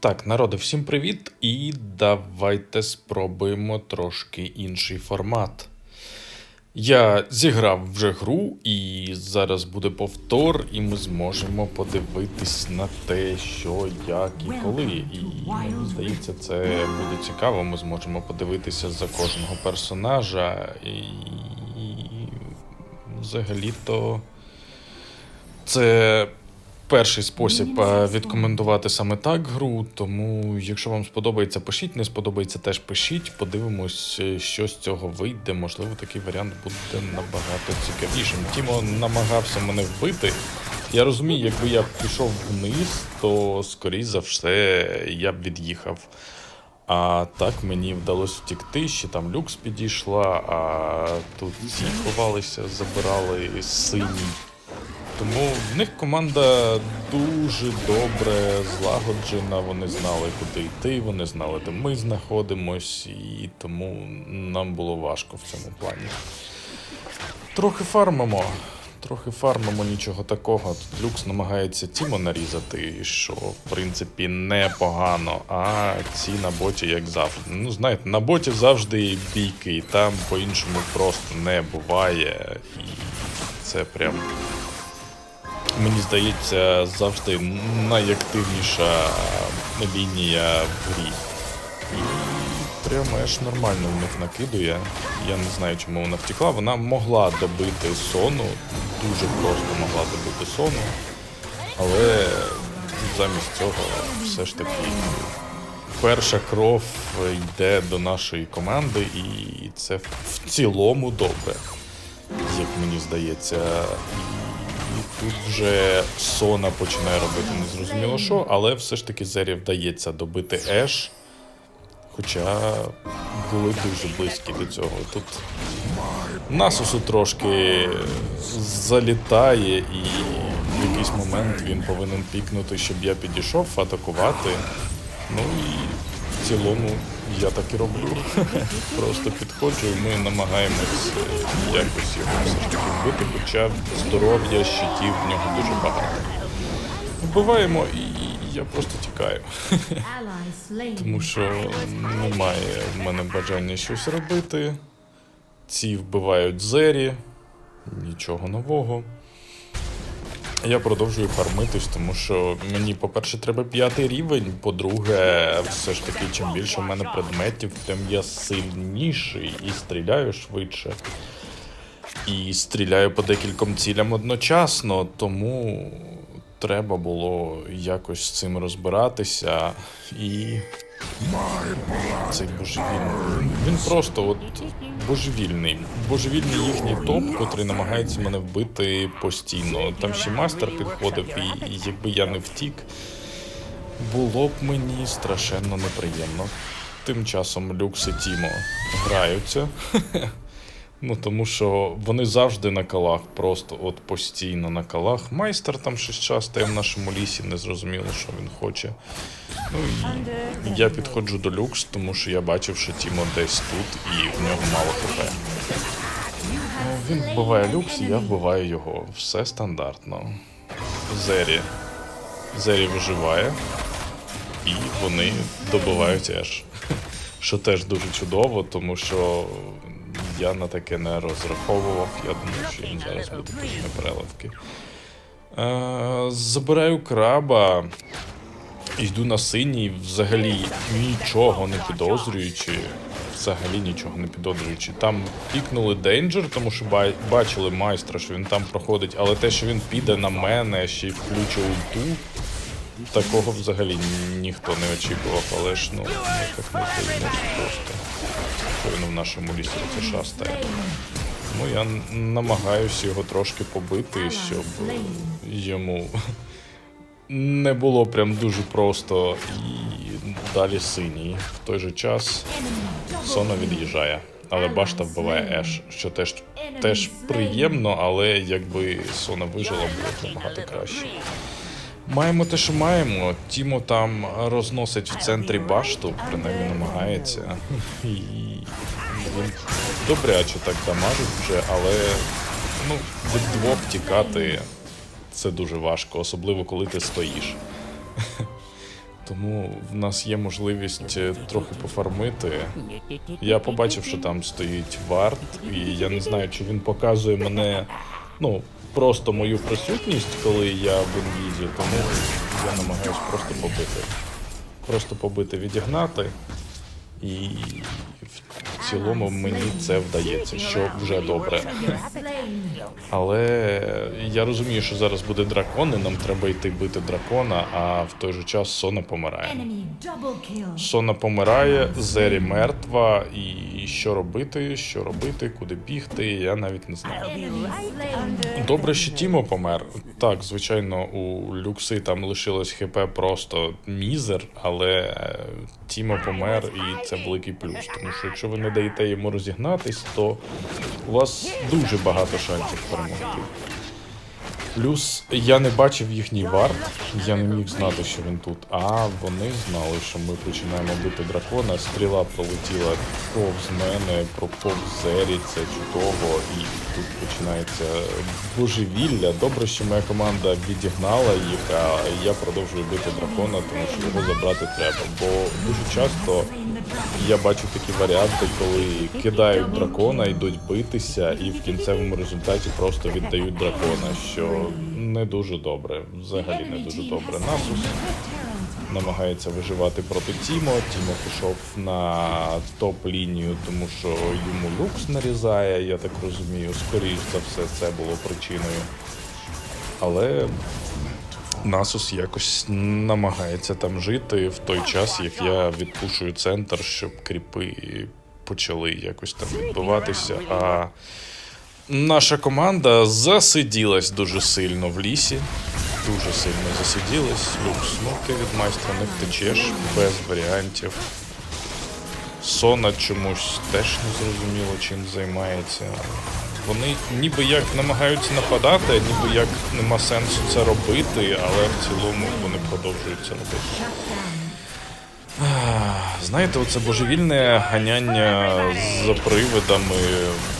Так, народи, всім привіт, і давайте спробуємо трошки інший формат. Я зіграв вже гру, і зараз буде повтор, і ми зможемо подивитись на те, що, як і коли. І мені здається, це буде цікаво. Ми зможемо подивитися за кожного персонажа. І взагалі-то це перший спосіб е, відкомендувати саме так гру. Тому, якщо вам сподобається, пишіть, не сподобається, теж пишіть. Подивимось, е, що з цього вийде. Можливо, такий варіант буде набагато цікавішим. Тімо намагався мене вбити. Я розумію, якби я пішов вниз, то скоріш за все я б від'їхав. А так мені вдалося втікти, ще там люкс підійшла, а тут ці ховалися, забирали синій. Тому в них команда дуже добре злагоджена. Вони знали, куди йти, вони знали, де ми знаходимось, і тому нам було важко в цьому плані. Трохи фармимо. Трохи фармимо нічого такого. Тут люкс намагається Тімо нарізати, що в принципі непогано. А ці на боті, як завжди. Ну, знаєте, на боті завжди бійки, і там по-іншому просто не буває. І це прям мені здається, завжди найактивніша лінія в грі. І прямо аж нормально в них накидує. Я не знаю, чому вона втекла. Вона могла добити сону, дуже просто могла добити сону, але замість цього все ж таки перша кров йде до нашої команди, і це в цілому добре, як мені здається. І тут вже Сона починає робити незрозуміло що, але все ж таки Зері вдається добити Еш. Хоча були дуже близькі до цього. Тут Насусу трошки залітає, і в якийсь момент він повинен пікнути, щоб я підійшов, атакувати. Ну і в цілому я так і роблю. Просто підходжу і ми намагаємось е, якось його все ж таки вбити, хоча здоров'я, щитів в нього дуже багато. Вбиваємо і я просто тікаю. Тому що немає в мене бажання щось робити. Ці вбивають зері, нічого нового. Я продовжую фармитись, тому що мені, по-перше, треба п'ятий рівень. По-друге, все ж таки, чим більше в мене предметів, тим я сильніший і стріляю швидше. І стріляю по декільком цілям одночасно, тому треба було якось з цим розбиратися. І цей божевільний. Він просто от божевільний. Божевільний їхній топ, котрий намагається мене вбити постійно. Там ще мастер підходив, і якби я не втік, було б мені страшенно неприємно. Тим часом Люкс і Тімо граються. Ну, тому що вони завжди на калах, просто от постійно на калах. Майстер там щось часто в нашому лісі, не зрозуміло, що він хоче. Ну і я підходжу до люкс, тому що я бачив, що Тімо десь тут і в нього мало хп. Ну, Він вбиває люкс, і я вбиваю його. Все стандартно. Зері. Зері виживає, і вони добивають Еш. Що теж дуже чудово, тому що я на таке не розраховував. Я думаю, що він зараз буде після переливки. Е, забираю краба. Йду на синій, взагалі нічого не підозрюючи. Взагалі нічого не підозрюючи. Там пікнули Дейнджер, тому що бачили майстра, що він там проходить, але те, що він піде на мене, ще й включить ульту, такого взагалі ніхто не очікував, але ж ну, ніяк не просто. Що він в нашому лісі шастає. Ну, я намагаюся його трошки побити, щоб йому не було прям дуже просто і далі синій. В той же час Сона від'їжджає, але башта вбиває Еш, що теж, теж приємно, але якби Сона вижила, було б набагато краще. Маємо те, що маємо. Тімо там розносить в центрі башту, принаймні намагається. І він добряче так дамажить вже, але ну, від двох тікати це дуже важко, особливо коли ти стоїш. тому в нас є можливість е, трохи пофармити. Я побачив, що там стоїть варт, і я не знаю, чи він показує мене, ну, просто мою присутність, коли я в інвізі, тому я намагаюсь просто побити. Просто побити, відігнати. І цілому мені це вдається, що вже добре. Але я розумію, що зараз буде дракон, і нам треба йти бити дракона, а в той же час Сона помирає. Сона помирає, Зері мертва, і що робити, що робити, куди бігти, я навіть не знаю. Добре, що Тімо помер. Так, звичайно, у Люкси там лишилось хп просто мізер, але е, Тімо помер, і це великий плюс. Тому що якщо ви не даєте йому розігнатись, то у вас дуже багато шансів перемогти. Плюс я не бачив їхній варт, я не міг знати, що він тут. А вони знали, що ми починаємо бити дракона. Стріла пролетіла повз мене, про повз зері, це чудово, і тут починається божевілля. Добре, що моя команда відігнала їх, а я продовжую бити дракона, тому що його забрати треба. Бо дуже часто я бачу такі варіанти, коли кидають дракона, йдуть битися, і в кінцевому результаті просто віддають дракона, що не дуже добре, взагалі не дуже добре. Насус намагається виживати проти Тімо. Тімо пішов на топ-лінію, тому що йому люкс нарізає, я так розумію. Скоріш за все, це було причиною. Але Насус якось намагається там жити в той час, як я відпушую центр, щоб кріпи почали якось там відбуватися. А наша команда засиділась дуже сильно в лісі. Дуже сильно засиділась. Люкс, ну ти від майстра не втечеш без варіантів. Сона чомусь теж не зрозуміло, чим займається. Вони ніби як намагаються нападати, ніби як нема сенсу це робити, але в цілому вони продовжують це робити. Знаєте, оце божевільне ганяння за привидами,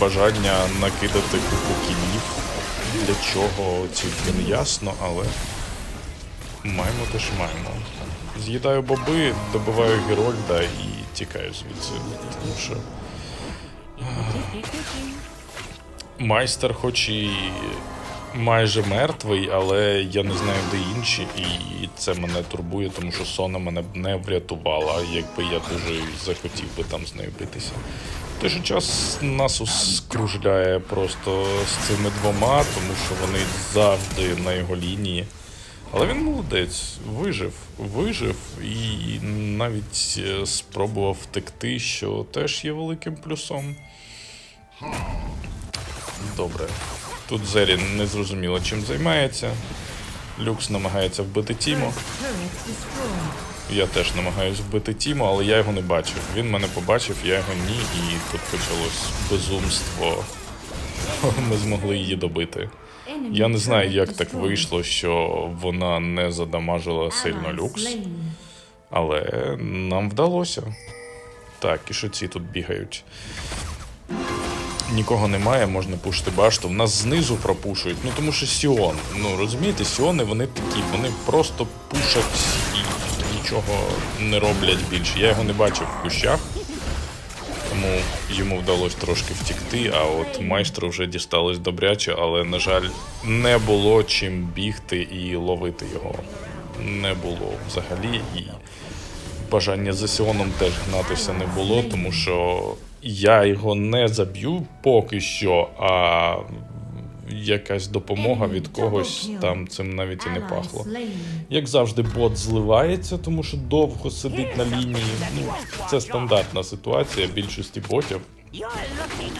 бажання накидати купу кілів. Для чого тільки не ясно, але маємо те, що маємо. З'їдаю боби, добиваю Герольда і тікаю звідси. Тому що майстер, хоч і майже мертвий, але я не знаю, де інші, і це мене турбує, тому що Сона мене б не врятувала, якби я дуже захотів би там з нею битися. В той же час Насус кружляє просто з цими двома, тому що вони завжди на його лінії. Але він молодець, вижив, вижив і навіть е, спробував втекти, що теж є великим плюсом. Добре. Тут Зері не зрозуміло, чим займається. Люкс намагається вбити Тімо. Я теж намагаюся вбити Тімо, але я його не бачив. Він мене побачив, я його ні, і тут почалось безумство. Ми змогли її добити. Я не знаю, як так вийшло, що вона не задамажила сильно люкс, але нам вдалося. Так, і що ці тут бігають? Нікого немає, можна пушити башту. В нас знизу пропушують. Ну тому що Сіон. Ну розумієте, Сіони вони такі, вони просто пушать і нічого не роблять більше. Я його не бачив в кущах, тому йому вдалося трошки втікти. А от майстру вже дісталось добряче, але, на жаль, не було чим бігти і ловити його. Не було взагалі. І бажання за Сіоном теж гнатися не було, тому що я його не заб'ю поки що, а якась допомога від когось там цим навіть і не пахло. Як завжди, бот зливається, тому що довго сидить на лінії. Ну, це стандартна ситуація більшості ботів.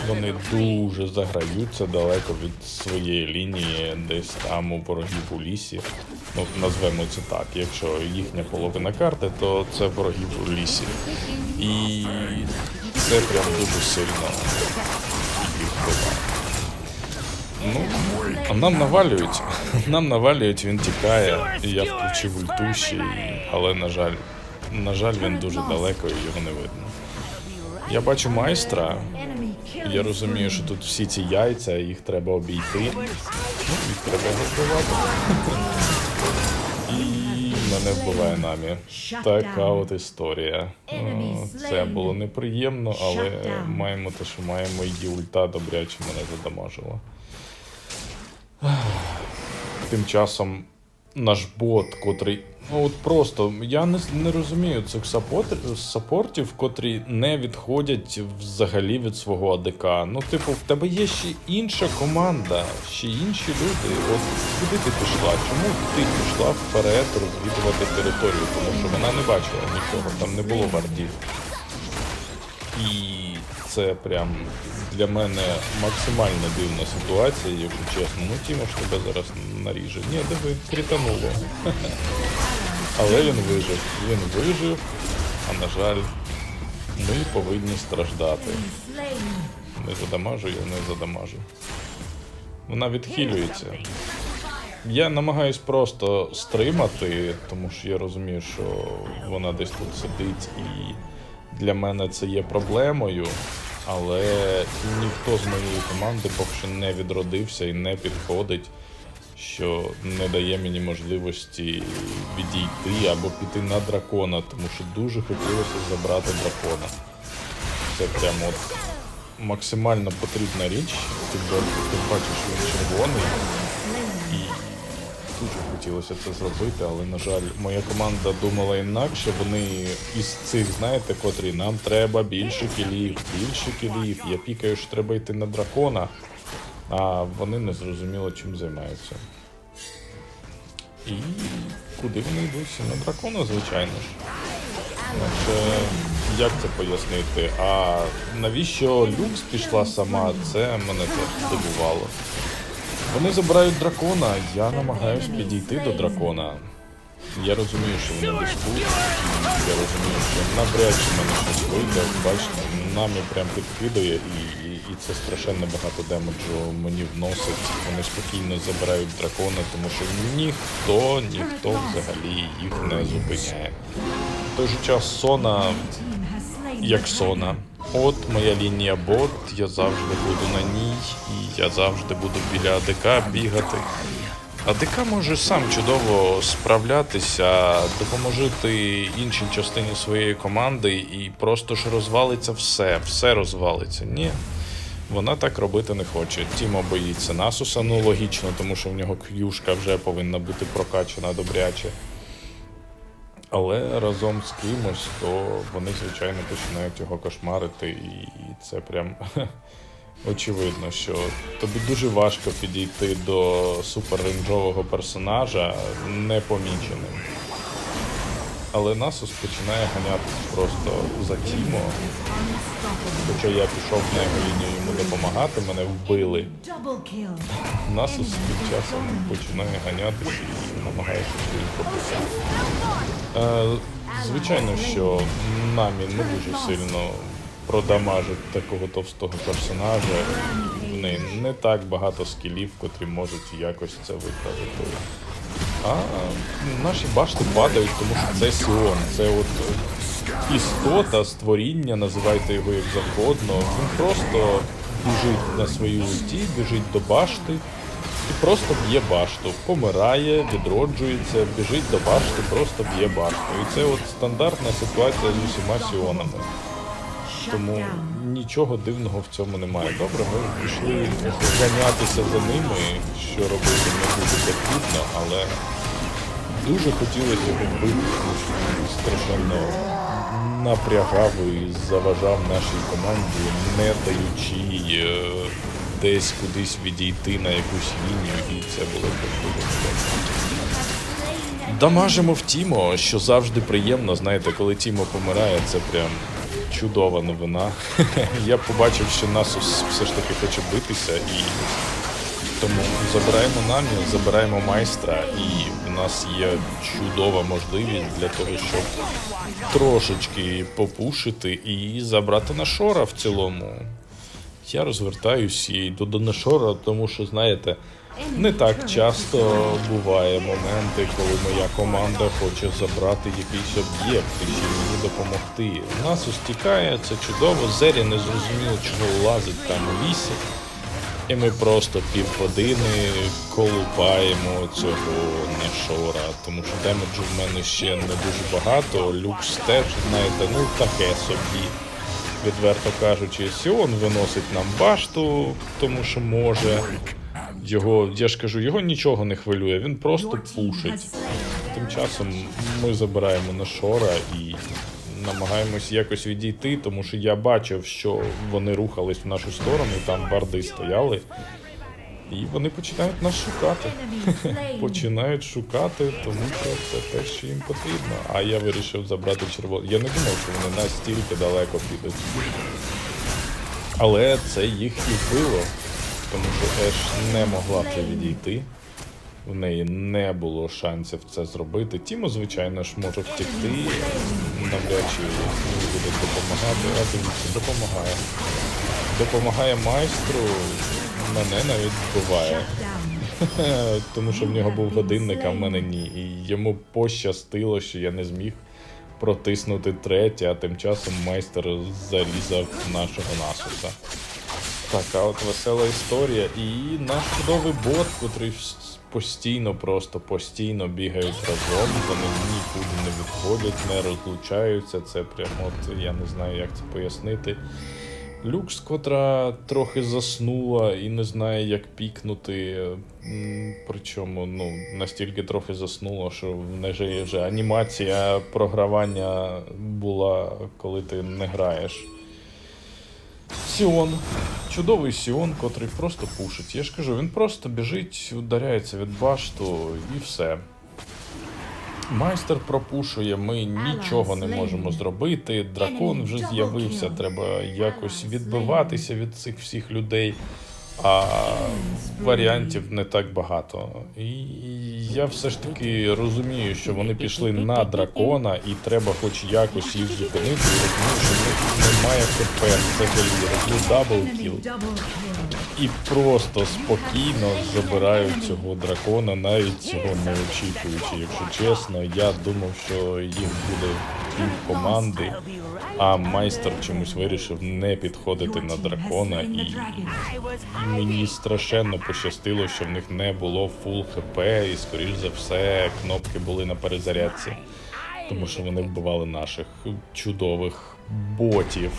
Вони дуже заграються далеко від своєї лінії, десь там у ворогів у лісі. Ну, назвемо це так. Якщо їхня половина карти, то це ворогів у лісі. І це прям дуже сильно їх вбиває. Ну, а нам навалюють. Нам навалюють, він тікає. Я включив ульту ще, і- але на жаль, на жаль, він дуже далеко і його не видно. Я бачу майстра. Я розумію, що тут всі ці яйця, їх треба обійти. Ну, їх треба вбивати. І мене вбиває намі. Така от історія. Це було неприємно, але маємо те, що маємо, її ульта добряче мене задамажила. Тим часом наш бот, котрий. Ну от просто я не, не розумію цих саппорт- саппортів, котрі не відходять взагалі від свого АДК. Ну, типу, в тебе є ще інша команда, ще інші люди. От куди ти пішла? Чому ти пішла вперед розвідувати територію? Тому що вона не бачила нічого, там не було вардів. І це прям для мене максимально дивна ситуація, якщо чесно. Ну Тімо ж тебе зараз наріже. Ні, диви, крітануло. Але він вижив. Він вижив, а на жаль, ми повинні страждати. Не задамажу, я не задамажу. Вона відхилюється. Я намагаюсь просто стримати, тому що я розумію, що вона десь тут сидить, і для мене це є проблемою. Але ніхто з моєї команди поки що не відродився і не підходить, що не дає мені можливості відійти або піти на дракона, тому що дуже хотілося забрати дракона. Це прямо от максимально потрібна річ. Тим бачиш, що він червоний. Хотілося це зробити, але, на жаль, моя команда думала інакше. Вони із цих, знаєте, котрі нам треба більше кілів, більше кілів. Я пікаю, що треба йти на дракона, а вони не зрозуміли, чим займаються. І куди вони йдуть? На дракона, звичайно ж. Це як це пояснити? А навіщо Люкс пішла сама? Це мене теж здивувало. Вони забирають дракона, я намагаюсь підійти до дракона. Я розумію, що вони десь тут. Я розумію, що навряд чи мене щось вийде. Бачите, нами прям підкидує і, і, і це страшенно багато демеджу мені вносить. Вони спокійно забирають дракона, тому що ніхто, ніхто взагалі їх не зупиняє. В той же час Сона як Сона. От моя лінія бот, я завжди буду на ній, і я завжди буду біля АДК бігати. АДК може сам чудово справлятися, допоможити іншій частині своєї команди, і просто ж розвалиться все, все розвалиться. Ні. Вона так робити не хоче. Тімо боїться Насуса, ну логічно, тому що в нього к'юшка вже повинна бути прокачана добряче. Але разом з кимось, то вони, звичайно, починають його кошмарити, і це прям очевидно, що тобі дуже важко підійти до суперрейнджового персонажа непоміченим. Але Насус починає ганятися просто за Тімо. Хоча я пішов на його лінію йому допомагати, мене вбили. Насус тим часом починає ганятися і намагається щось побити. Е, Звичайно, що намі не дуже сильно продамажить такого товстого персонажа. В неї не так багато скілів, котрі можуть якось це виправити. А наші башти падають, тому що це Сіон. Це от істота, створіння, називайте його як завгодно. Він просто біжить на своїй ульті, біжить до башти і просто б'є башту. Помирає, відроджується, біжить до башти, просто б'є башту. І це от стандартна ситуація з усіма сіонами. Тому нічого дивного в цьому немає. Добре, ми пішли ганятися за ними, що робити не дуже потрібно, але дуже хотілося що він страшенно напрягав і заважав нашій команді, не даючи е, десь кудись відійти на якусь лінію, і це було дуже Дамажимо в Тімо, що завжди приємно. Знаєте, коли Тімо помирає, це прям чудова новина. Я побачив, що Насус все ж таки хоче битися, і тому забираємо намі, забираємо майстра, і в нас є чудова можливість для того, щоб трошечки попушити і забрати Нашора в цілому. Я розвертаюсь і до Нашора, тому що, знаєте, не так часто буває моменти, коли моя команда хоче забрати якийсь об'єкт і мені допомогти. Нас устікає, це чудово. Зері не зрозуміло, чого лазить там у лісі. І ми просто півгодини колупаємо цього нашора, тому що демеджу в мене ще не дуже багато. Люкс теж, знаєте, ну таке собі. Відверто кажучи, Сіон виносить нам башту, тому що може. Його, я ж кажу, його нічого не хвилює, він просто пушить. Тим часом ми забираємо на шора і намагаємось якось відійти, тому що я бачив, що вони рухались в нашу сторону, там барди стояли. І вони починають нас шукати. Починають шукати, тому що це те, що їм потрібно. А я вирішив забрати червону. Я не думав, що вони настільки далеко підуть. Але це їх і вбило, тому що Еш не могла це відійти. В неї не було шансів це зробити. Тімо, звичайно ж, може втекти. Навряд чи буде допомагати, а дивіться, допомагає. Допомагає майстру, мене навіть вбиває. Тому що в нього був годинник, а в мене ні. І йому пощастило, що я не зміг протиснути третє, а тим часом майстер зарізав нашого насуса. Така от весела історія. І наш чудовий бот, котрий постійно, просто постійно бігають разом, вони нікуди не відходять, не розлучаються. Це прямо от я не знаю, як це пояснити. Люкс, котра трохи заснула і не знає, як пікнути. Причому ну, настільки трохи заснула, що в неї вже анімація програвання була, коли ти не граєш. Сіон. Чудовий Сіон, котрий просто пушить. Я ж кажу, він просто біжить, ударяється від башту і все. Майстер пропушує, ми нічого не можемо зробити. Дракон вже з'явився, треба якось відбиватися від цих всіх людей. А варіантів не так багато. І я все ж таки розумію, що вони пішли на дракона, і треба хоч якось їх зупинити. Розумію, що в них немає ХП взагалі. Роблю даблкіл. І просто спокійно забирають цього дракона, навіть цього не очікуючи. Якщо чесно, я думав, що їх буде пів команди, а майстер чомусь вирішив не підходити на дракона, і, і мені страшенно пощастило, що в них не було фул хп, і скоріш за все кнопки були на перезарядці. Тому що вони вбивали наших чудових ботів.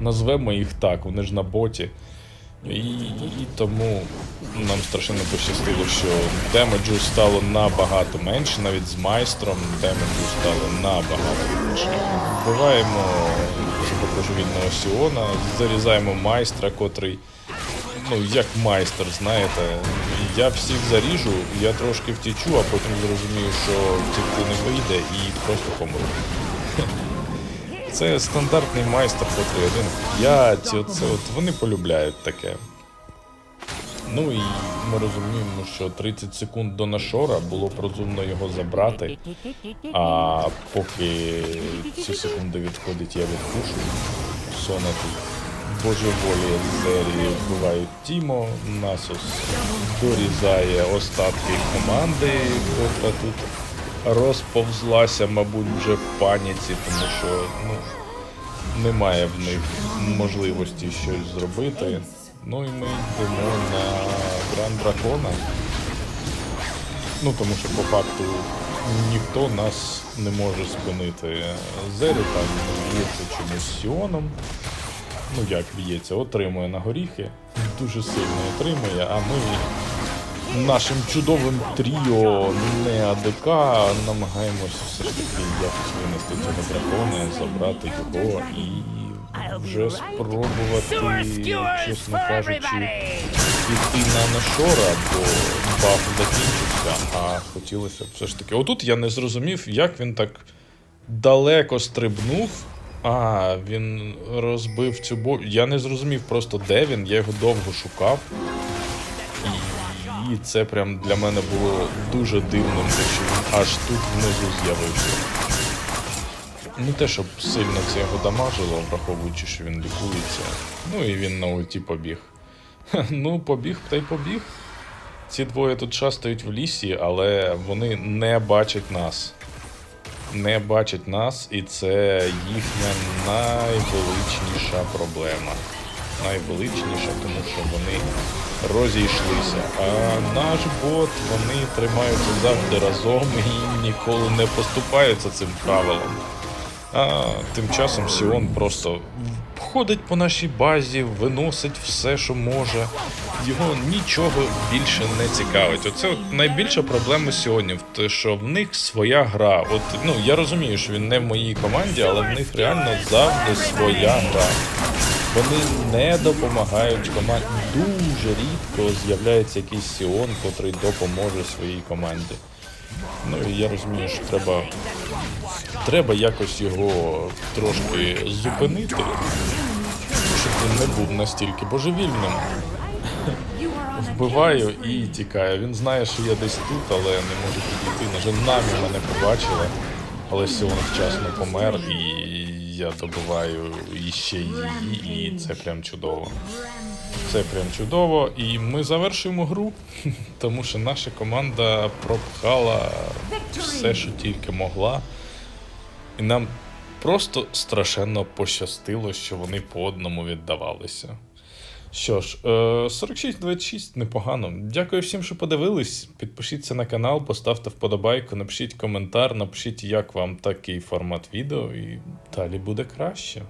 Назвемо їх так, вони ж на боті. І, і тому нам страшенно пощастило, що демеджу стало набагато менше, навіть з майстром демеджу стало набагато менше. Вбиваємо божевільного Сіона, зарізаємо майстра, котрий, ну як майстер, знаєте, я всіх заріжу, я трошки втічу, а потім зрозумію, що втекти не вийде і просто помру. Це стандартний майстер, котрий один в 5, оце от вони полюбляють таке. Ну і ми розуміємо, що 30 секунд до нашора було б розумно його забрати. А поки ці секунди відходять, я відпушу. Сона тут божеволі зері вбивають Тімо. Насос дорізає остатки команди, котра тут розповзлася, мабуть, вже в паніці, тому що ну, немає в них можливості щось зробити. Ну і ми йдемо на Гранд Дракона. Ну, тому що по факту ніхто нас не може спинити. Зері там б'ється чомусь Сіоном. Ну як б'ється, отримує на горіхи. Дуже сильно отримує, а ми нашим чудовим тріо не АДК намагаємось все ж таки якось винести цього дракона, забрати його і вже спробувати, чесно кажучи, піти на нашора, бо баф закінчився, а хотілося б все ж таки. Отут я не зрозумів, як він так далеко стрибнув. А, він розбив цю бо. Я не зрозумів просто, де він, я його довго шукав. І це прям для мене було дуже дивним, що він аж тут внизу з'явився. Не те, щоб сильно це його дамажило, враховуючи, що він лікується. Ну і він на ульті побіг. Ну, побіг та й побіг. Ці двоє тут шастають в лісі, але вони не бачать нас. Не бачать нас, і це їхня найвеличніша проблема. найвеличніша, тому що вони розійшлися. А наш бот вони тримаються завжди разом і ніколи не поступаються цим правилам. А тим часом Сіон просто ходить по нашій базі, виносить все, що може. Його нічого більше не цікавить. Оце от найбільша проблема сьогодні, те, що в них своя гра. От ну я розумію, що він не в моїй команді, але в них реально завжди своя гра. Вони не допомагають команді. Дуже рідко з'являється якийсь Сіон, котрий допоможе своїй команді. Ну і я розумію, що треба Треба якось його трошки зупинити, щоб він не був настільки божевільним. Вбиваю і тікаю. Він знає, що я десь тут, але не можу підійти. На жаль, намі мене побачили, але Сіон вчасно помер, і я добиваю іще її, і це прям чудово. Це прям чудово. І ми завершуємо гру, тому що наша команда пропхала все, що тільки могла. І нам просто страшенно пощастило, що вони по одному віддавалися. Що ж, е, 46-26 непогано. Дякую всім, що подивились. Підпишіться на канал, поставте вподобайку, напишіть коментар, напишіть, як вам такий формат відео, і далі буде краще.